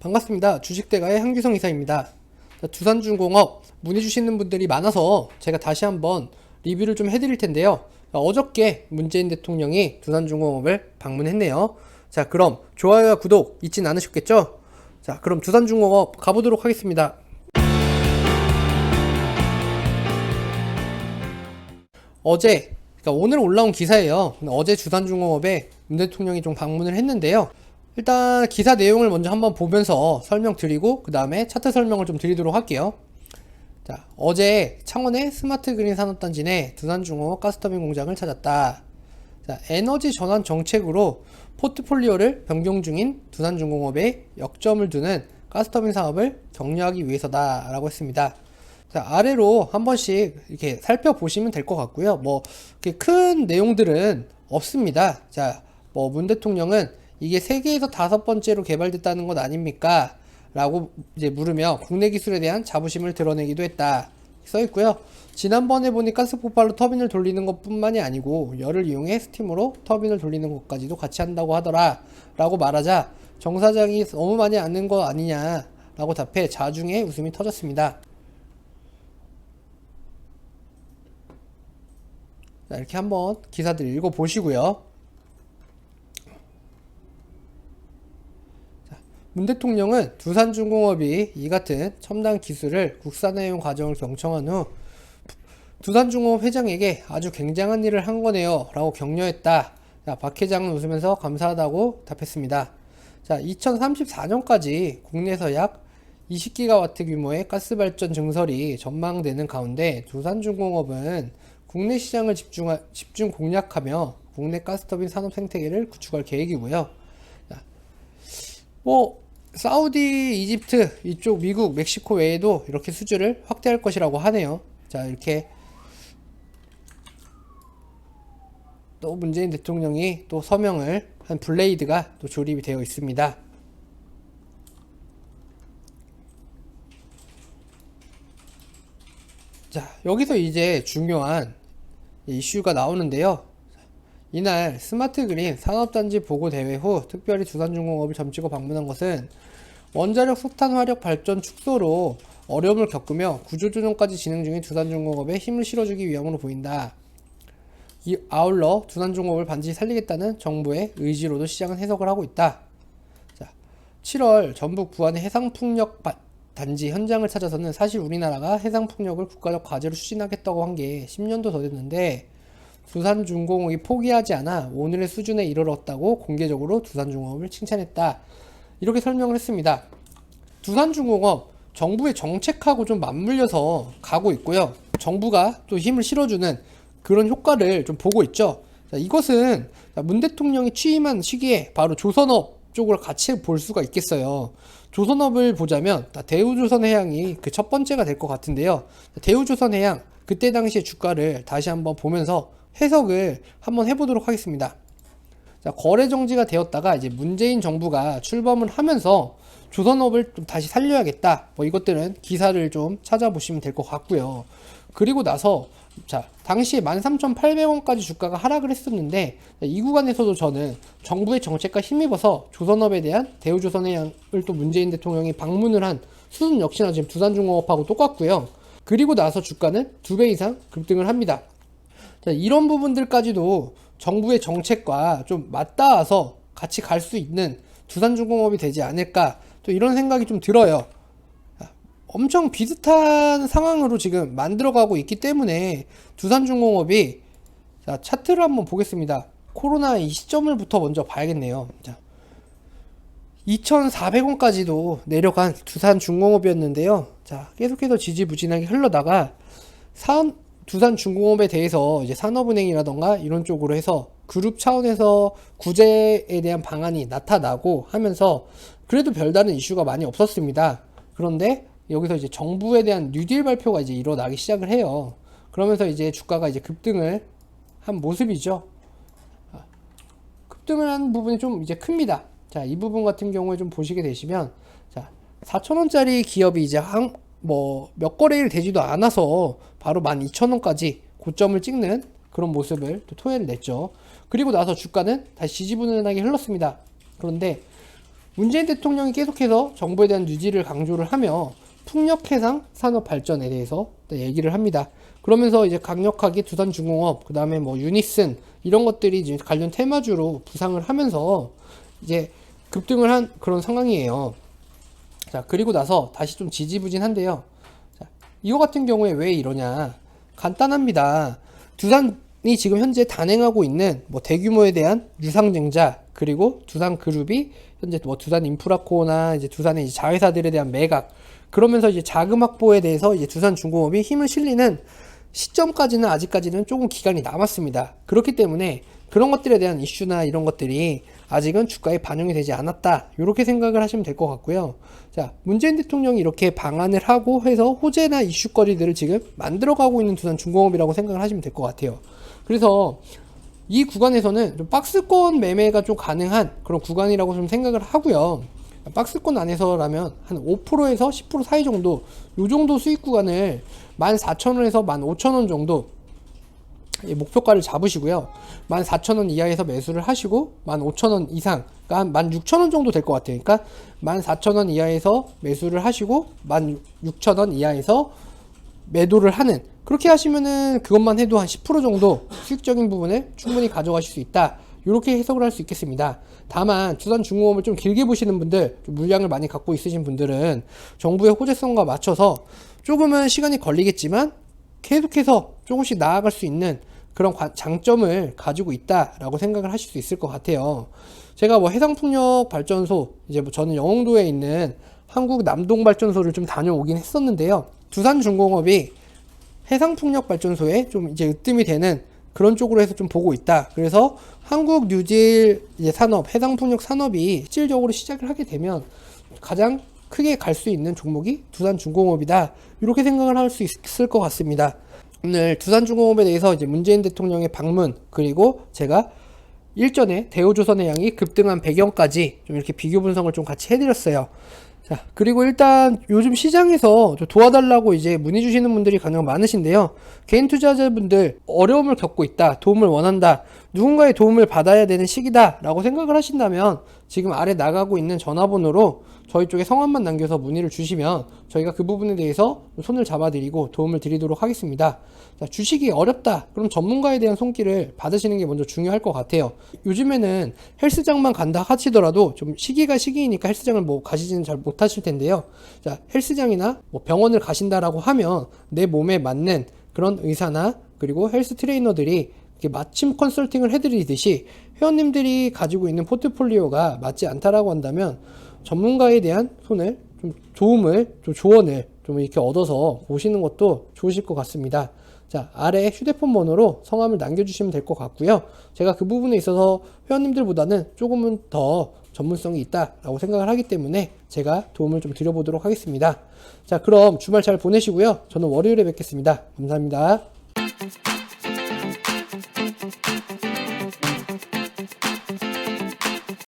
반갑습니다. 주식대가의 한규성 이사입니다. 자, 두산중공업 문의 주시는 분들이 많아서 제가 다시 한번 리뷰를 좀 해드릴 텐데요. 자, 어저께 문재인 대통령이 두산중공업을 방문했네요. 자, 그럼 좋아요와 구독 잊진 않으셨겠죠? 자, 그럼 두산중공업 가보도록 하겠습니다. 어제, 그러니까 오늘 올라온 기사예요. 어제 두산중공업에 문 대통령이 좀 방문을 했는데요. 일단 기사 내용을 먼저 한번 보면서 설명드리고 그 다음에 차트 설명을 좀 드리도록 할게요. 자, 어제 창원의 스마트 그린 산업단지 내 두산중공업 가스터빈 공장을 찾았다. 자, 에너지 전환 정책으로 포트폴리오를 변경 중인 두산중공업에 역점을 두는 가스터빈 사업을 격려하기 위해서다 라고 했습니다. 자, 아래로 한 번씩 이렇게 살펴보시면 될 것 같고요. 뭐, 큰 내용들은 없습니다. 자, 뭐, 문 대통령은 이게 세계에서 다섯 번째로 개발됐다는 것 아닙니까? 라고 이제 물으며 국내 기술에 대한 자부심을 드러내기도 했다. 써 있고요. 지난번에 보니 가스 폭발로 터빈을 돌리는 것 뿐만이 아니고 열을 이용해 스팀으로 터빈을 돌리는 것까지도 같이 한다고 하더라. 라고 말하자 정 사장이 너무 많이 아는 거 아니냐. 라고 답해 자중의 웃음이 터졌습니다. 자, 이렇게 한번 기사들 읽어보시고요. 문 대통령은 두산중공업이 이 같은 첨단 기술을 국산화용 과정을 경청한 후 두산중공업 회장에게 아주 굉장한 일을 한 거네요 라고 격려했다. 자, 박 회장은 웃으면서 감사하다고 답했습니다. 자, 2034년까지 국내에서 약 20기가와트 규모의 가스발전 증설이 전망되는 가운데 두산중공업은 국내 시장을 집중, 집중 공략하며 국내 가스터빈 산업 생태계를 구축할 계획이고요. 뭐 사우디, 이집트, 이쪽 미국, 멕시코 외에도 이렇게 수주를 확대할 것이라고 하네요. 자, 이렇게 또 문재인 대통령이 또 서명을 한 블레이드가 또 조립이 되어 있습니다. 자, 여기서 이제 중요한 이슈가 나오는데요. 이날 스마트 그린 산업단지 보고 대회 후 특별히 두산중공업을 점치고 방문한 것은 원자력 석탄 화력 발전 축소로 어려움을 겪으며 구조조정까지 진행 중인 두산중공업에 힘을 실어주기 위함으로 보인다. 이 아울러 두산중공업을 반드시 살리겠다는 정부의 의지로도 시장은 해석을 하고 있다. 자, 7월 전북 부안의 해상풍력 단지 현장을 찾아서는 사실 우리나라가 해상풍력을 국가적 과제로 추진하겠다고 한 게 10년도 더 됐는데 두산중공업이 포기하지 않아 오늘의 수준에 이르렀다고 공개적으로 두산중공업을 칭찬했다. 이렇게 설명을 했습니다. 두산중공업 정부의 정책하고 좀 맞물려서 가고 있고요. 정부가 또 힘을 실어주는 그런 효과를 좀 보고 있죠. 자, 이것은 문 대통령이 취임한 시기에 바로 조선업 쪽으로 같이 볼 수가 있겠어요. 조선업을 보자면 대우조선해양이 그 첫 번째가 될 것 같은데요. 대우조선해양 그때 당시의 주가를 다시 한번 보면서 해석을 한번 해보도록 하겠습니다. 자, 거래 정지가 되었다가 이제 문재인 정부가 출범을 하면서 조선업을 좀 다시 살려야겠다. 뭐 이것들은 기사를 좀 찾아보시면 될 것 같고요. 그리고 나서 자, 당시에 13,800원까지 주가가 하락을 했었는데 이 구간에서도 저는 정부의 정책과 힘입어서 조선업에 대한 대우조선의 양을 또 문재인 대통령이 방문을 한 수준 역시나 지금 두산중공업하고 똑같고요. 그리고 나서 주가는 두 배 이상 급등을 합니다. 자, 이런 부분들까지도 정부의 정책과 좀 맞닿아서 같이 갈 수 있는 두산중공업이 되지 않을까 또 이런 생각이 좀 들어요. 엄청 비슷한 상황으로 지금 만들어가고 있기 때문에 두산중공업이 자, 차트를 한번 보겠습니다. 코로나 이 시점을부터 먼저 봐야겠네요. 자, 2,400원까지도 내려간 두산중공업이었는데요. 자, 계속해서 지지부진하게 흘러다가 산, 두산 중공업에 대해서 이제 산업은행이라던가 이런 쪽으로 해서 그룹 차원에서 구제에 대한 방안이 나타나고 하면서 그래도 별다른 이슈가 많이 없었습니다. 그런데 여기서 이제 정부에 대한 뉴딜 발표가 이제 일어나기 시작을 해요. 그러면서 이제 주가가 이제 급등을 한 모습이죠. 아, 급등을 한 부분이 좀 이제 큽니다. 자, 이 부분 같은 경우에 좀 보시게 되시면, 자, 4천원짜리 기업이 이제 한, 뭐, 몇 거래일 되지도 않아서 바로 12,000원까지 고점을 찍는 그런 모습을 또 토해를 냈죠. 그리고 나서 주가는 다시 지지부진하게 흘렀습니다. 그런데 문재인 대통령이 계속해서 정부에 대한 유지를 강조를 하며 풍력 해상 산업 발전에 대해서 얘기를 합니다. 그러면서 이제 강력하게 두산중공업, 그 다음에 뭐 유니슨 이런 것들이 이제 관련 테마주로 부상을 하면서 이제 급등을 한 그런 상황이에요. 자, 그리고 나서 다시 좀 지지부진한데요. 자, 이거 같은 경우에 왜 이러냐? 간단합니다. 두산이 지금 현재 단행하고 있는 뭐 대규모에 대한 유상증자 그리고 두산 그룹이 현재 뭐 두산 인프라코나 이제 두산의 이제 자회사들에 대한 매각 그러면서 이제 자금 확보에 대해서 이제 두산 중공업이 힘을 실리는 시점까지는 아직까지는 조금 기간이 남았습니다. 그렇기 때문에 그런 것들에 대한 이슈나 이런 것들이 아직은 주가에 반영이 되지 않았다. 이렇게 생각을 하시면 될 것 같고요. 자, 문재인 대통령이 이렇게 방안을 하고 해서 호재나 이슈거리들을 지금 만들어가고 있는 두산 중공업이라고 생각을 하시면 될 것 같아요. 그래서 이 구간에서는 좀 박스권 매매가 좀 가능한 그런 구간이라고 좀 생각을 하고요. 박스권 안에서라면 한 5%에서 10% 사이 정도, 요 정도 수익 구간을 14,000원에서 15,000원 정도 목표가를 잡으시고요. 14,000원 이하에서 매수를 하시고 15,000원 이상, 그러니까 16,000원 정도 될 것 같아요. 그러니까 14,000원 이하에서 매수를 하시고 16,000원 이하에서 매도를 하는 그렇게 하시면은 그것만 해도 한 10% 정도 수익적인 부분을 충분히 가져가실 수 있다. 이렇게 해석을 할 수 있겠습니다. 다만 주산 중공업을 좀 길게 보시는 분들, 좀 물량을 많이 갖고 있으신 분들은 정부의 호재성과 맞춰서 조금은 시간이 걸리겠지만 계속해서 조금씩 나아갈 수 있는 그런 관- 장점을 가지고 있다라고 생각을 하실 수 있을 것 같아요. 제가 뭐 해상풍력 발전소 이제 뭐 저는 영흥도에 있는 한국 남동 발전소를 좀 다녀오긴 했었는데요. 두산 중공업이 해상풍력 발전소에 좀 이제 으뜸이 되는 그런 쪽으로 해서 좀 보고 있다. 그래서 한국 뉴질 산업, 해상풍력 산업이 실질적으로 시작을 하게 되면 가장 크게 갈 수 있는 종목이 두산 중공업이다. 이렇게 생각을 할 수 있을 것 같습니다. 오늘 두산중공업에 대해서 이제 문재인 대통령의 방문 그리고 제가 일전에 대우조선의 양이 급등한 배경까지 좀 이렇게 비교 분석을 좀 같이 해드렸어요. 자, 그리고 일단 요즘 시장에서 좀 도와달라고 이제 문의 주시는 분들이 가장 많으신데요. 개인 투자자분들 어려움을 겪고 있다. 도움을 원한다. 누군가의 도움을 받아야 되는 시기다. 라고 생각을 하신다면 지금 아래 나가고 있는 전화번호로 저희 쪽에 성함만 남겨서 문의를 주시면 저희가 그 부분에 대해서 손을 잡아드리고 도움을 드리도록 하겠습니다. 자, 주식이 어렵다. 그럼 전문가에 대한 손길을 받으시는 게 먼저 중요할 것 같아요. 요즘에는 헬스장만 간다 하시더라도 좀 시기가 시기이니까 헬스장을 뭐 가시지는 잘 못하실 텐데요. 자, 헬스장이나 뭐 병원을 가신다라고 하면 내 몸에 맞는 그런 의사나 그리고 헬스 트레이너들이 맞춤 컨설팅을 해드리듯이 회원님들이 가지고 있는 포트폴리오가 맞지 않다라고 한다면 전문가에 대한 손을 좀 도움을 좀 조언을 좀 이렇게 얻어서 보시는 것도 좋으실 것 같습니다. 자 아래 휴대폰 번호로 성함을 남겨주시면 될 것 같고요. 제가 그 부분에 있어서 회원님들보다는 조금은 더 전문성이 있다라고 생각을 하기 때문에 제가 도움을 좀 드려보도록 하겠습니다. 자 그럼 주말 잘 보내시고요. 저는 월요일에 뵙겠습니다. 감사합니다.